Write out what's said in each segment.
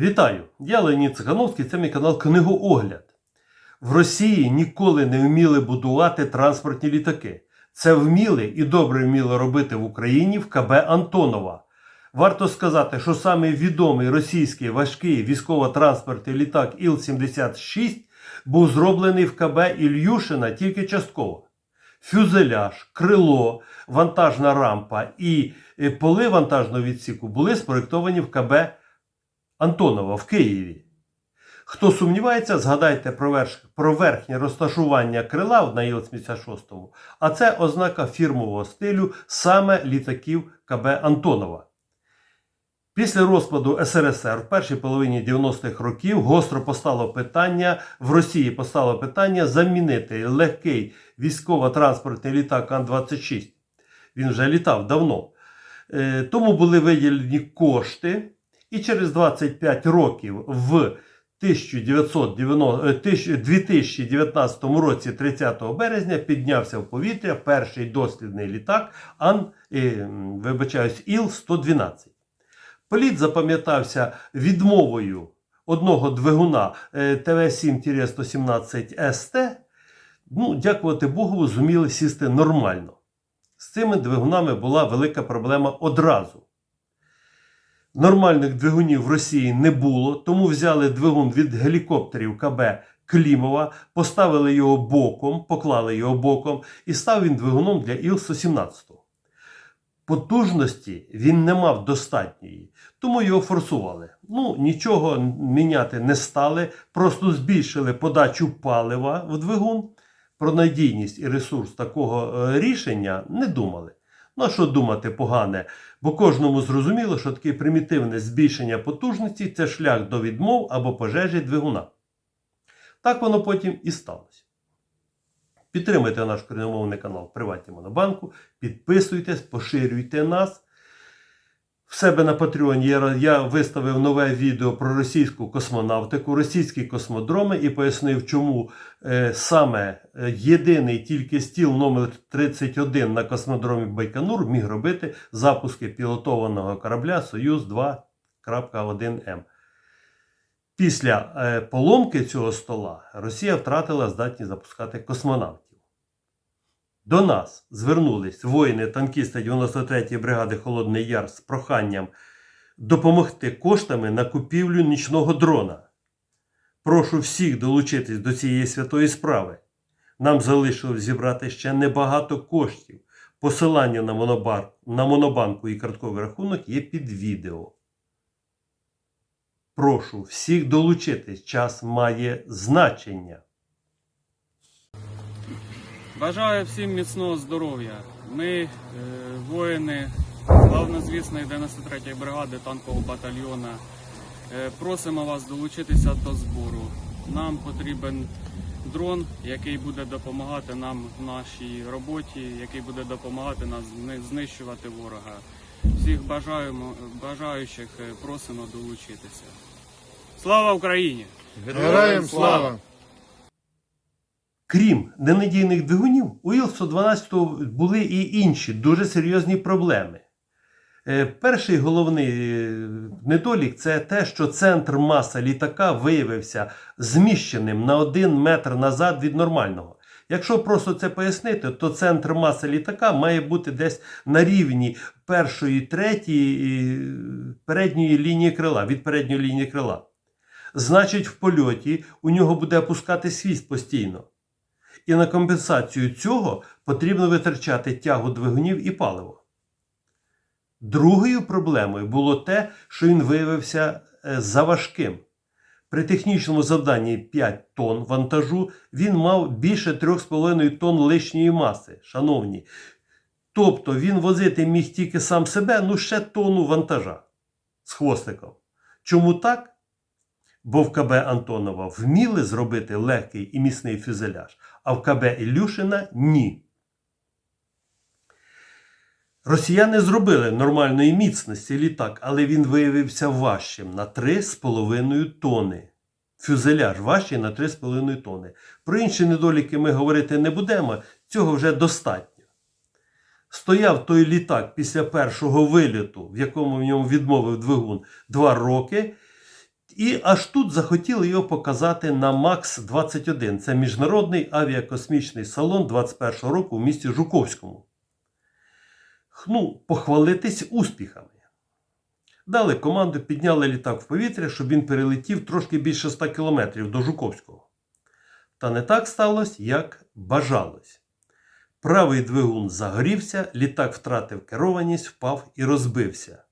Вітаю! Я Леонід Цихановський, це мій канал Книгоогляд. В Росії ніколи не вміли будувати транспортні літаки. Це вміли і добре вміли робити в Україні в КБ Антонова. Варто сказати, що саме відомий російський важкий військово-транспортний літак Іл-76 був зроблений в КБ Ільюшина тільки частково. Фюзеляж, крило, вантажна рампа і е, поли вантажного відсіку були спроєктовані в КБ Антонова в Києві. Хто сумнівається, згадайте про, верш... про верхнє розташування крила на Іл-76, а це ознака фірмового стилю саме літаків КБ Антонова. Після розпаду СРСР в першій половині 90-х років гостро постало питання в Росії постало питання замінити легкий військово-транспортний літак Ан-26. Він вже літав давно. Е, Тому були виділені кошти, і через 25 років в 1990, е, 2019 році, 30 березня, піднявся в повітря перший дослідний літак Ан, е, вибачаюсь, Іл-112. Політ запам'ятався відмовою одного двигуна е, ТВ-7-117СТ. Ну, дякувати Богу, зуміли сісти нормально. З цими двигунами була велика проблема одразу. Нормальних двигунів в Росії не було, тому взяли двигун від гелікоптерів КБ Клімова, поставили його боком, поклали його боком, і став він двигуном для Іл-117. Потужності він не мав достатньої, тому його форсували. Ну, нічого міняти не стали, просто збільшили подачу палива в двигун. Про надійність і ресурс такого е, рішення не думали. Ну а що думати погане? Бо кожному зрозуміло, що таке примітивне збільшення потужності це шлях до відмов або пожежі двигуна. Так воно потім і сталося. Підтримайте наш корінномовний канал в Приватні Монобанку, підписуйтесь, поширюйте нас. В себе на Патреоні я, я виставив нове відео про російську космонавтику, російські космодроми і пояснив, чому е, саме е, єдиний тільки стіл номер 31 на космодромі Байконур міг робити запуски пілотованого корабля Союз 2.1М. Після е, поломки цього стола Росія втратила здатність запускати космонавтів. До нас звернулись воїни-танкісти 93-ї бригади Холодний Яр з проханням допомогти коштами на купівлю нічного дрона. Прошу всіх долучитись до цієї святої справи. Нам залишилось зібрати ще небагато коштів. Посилання на, монобар, на монобанку і картковий рахунок є під відео. Прошу всіх долучитись. Час має значення. Бажаю всім міцного здоров'я. Ми, е, воїни славнозвісної 93-ї бригади танкового батальйона, е, просимо вас долучитися до збору. Нам потрібен дрон, який буде допомагати нам в нашій роботі, який буде допомагати зни- знищувати ворога. Всіх бажаємо, бажаючих е, просимо долучитися. Слава Україні! Героям слава! Крім ненадійних двигунів, у Іл-112 були і інші дуже серйозні проблеми. Е, Перший головний е, недолік це те, що центр маси літака виявився зміщеним на один метр назад від нормального. Якщо просто це пояснити, то центр маси літака має бути десь на рівні першої, третьої е, передньої лінії крила, від передньої лінії крила. Значить, в польоті у нього буде опускати свіст постійно. І на компенсацію цього потрібно витрачати тягу двигунів і паливо. Другою проблемою було те, що він виявився е, заважким. При технічному завданні 5 тонн вантажу він мав більше 3,5 тонн лишньої маси, шановні. Тобто він возити міг тільки сам себе, ну ще тонну вантажа з хвостиком. Чому так? Бо в КБ Антонова вміли зробити легкий і міцний фюзеляж, а в КБ Ілюшина ні. Росіяни зробили нормальної міцності літак, але він виявився важчим на 3,5 тони. Фюзеляж важчий на 3,5 тони. Про інші недоліки ми говорити не будемо, цього вже достатньо. Стояв той літак після першого виліту, в якому в ньому відмовив двигун 2 роки. І аж тут захотіли його показати на МАКС 21. Це міжнародний авіакосмічний салон 21 року в місті Жуковському. Ну, похвалитись успіхами. Дали команду, підняли літак в повітря, щоб він перелетів трошки більше 100 кілометрів до Жуковського. Та не так сталося, як бажалось. Правий двигун загорівся, літак втратив керованість, впав і розбився.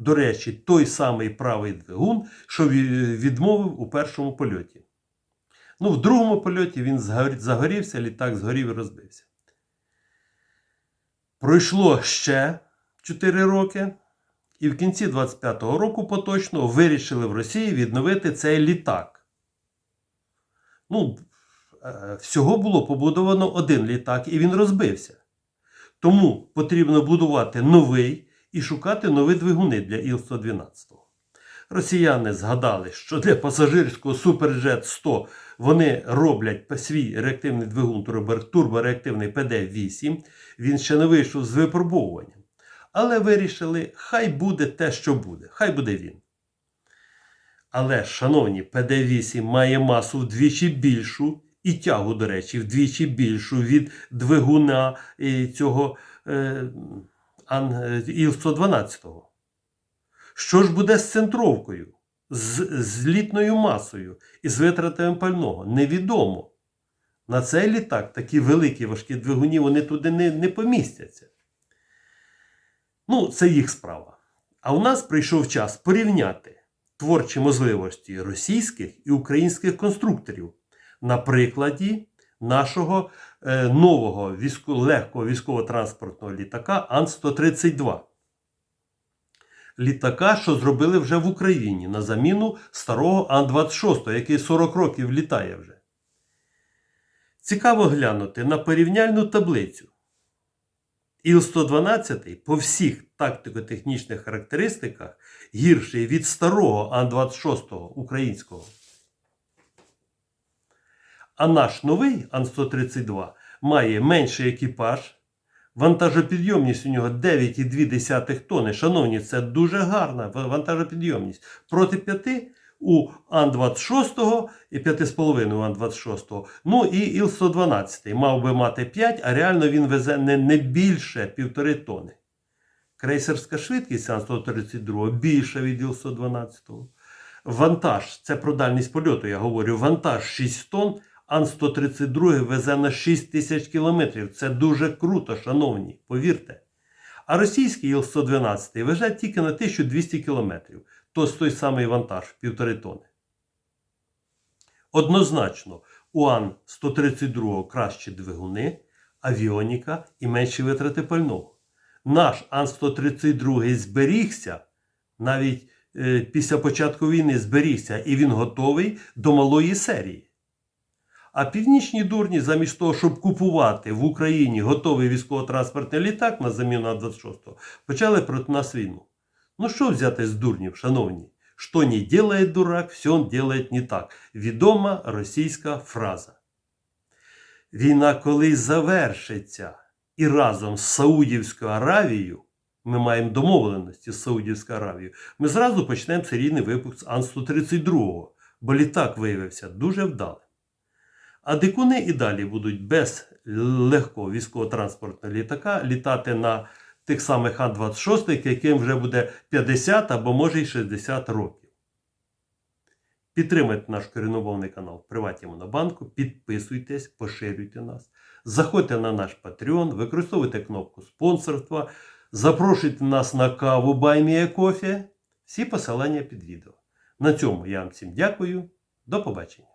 До речі, той самий правий двигун, що відмовив у першому польоті. Ну, в другому польоті він загорівся, літак згорів і розбився. Пройшло ще 4 роки, і в кінці 25-го року поточно вирішили в Росії відновити цей літак. Ну, е, всього було побудовано один літак, і він розбився. Тому потрібно будувати новий і шукати нові двигуни для Іл-112. Росіяни згадали, що для пасажирського Суперджет 100 вони роблять свій реактивний двигун турбореактивний ПД-8. Він ще не вийшов з випробовуванням. Але вирішили, хай буде те, що буде, хай буде він. Але, шановні, ПД-8 має масу вдвічі більшу і тягу, до речі, вдвічі більшу від двигуна е, цього е, Іл-112. Що ж буде з центровкою, з злітною масою і з витратами пального? Невідомо. На цей літак такі великі важкі двигуні вони туди не, не помістяться. Ну, це їх справа. А у нас прийшов час порівняти творчі можливості російських і українських конструкторів на прикладі нашого е, нового військо, легкого військово-транспортного літака Ан-132. Літака, що зробили вже в Україні на заміну старого Ан-26, який 40 років літає вже. Цікаво глянути на порівняльну таблицю. Іл-112 по всіх тактико-технічних характеристиках гірший від старого Ан-26 українського. А наш новий Ан-132 має менший екіпаж, вантажопідйомність у нього 9,2 тонни. Шановні, це дуже гарна вантажопідйомність. Проти 5 у Ан-26 і 5,5 у Ан-26. Ну і Іл-112 мав би мати 5, а реально він везе не, не більше 1,5 тонни. Крейсерська швидкість Ан-132 більша від Іл-112. Вантаж, це про дальність польоту, я говорю, вантаж 6 тонн, Ан-132 везе на 6 тисяч кілометрів. Це дуже круто, шановні, повірте. А російський Іл-112 везе тільки на 1200 кілометрів. То з той самий вантаж, півтори тонни. Однозначно, у Ан-132 кращі двигуни, авіоніка і менші витрати пального. Наш Ан-132 зберігся, навіть е, після початку війни зберігся, і він готовий до малої серії. А північні дурні, замість того, щоб купувати в Україні готовий військово-транспортний літак на заміну А-26, почали проти нас війну. Ну що взяти з дурнів, шановні? Що не делает дурак, все он делает не так. Відома російська фраза. Війна колись завершиться, і разом з Саудівською Аравією, ми маємо домовленості з Саудівською Аравією, ми зразу почнемо серійний випуск з Ан-132, бо літак виявився дуже вдалим. А дикуни і далі будуть без легкого військово-транспортного літака літати на тих самих Ан-26, яким вже буде 50 або може й 60 років. Підтримайте наш коріномовний канал в Приваті Монобанку, підписуйтесь, поширюйте нас, заходьте на наш Patreon, використовуйте кнопку спонсорства, запрошуйте нас на каву Баймія Кофе. Всі посилання під відео. На цьому я вам всім дякую. До побачення.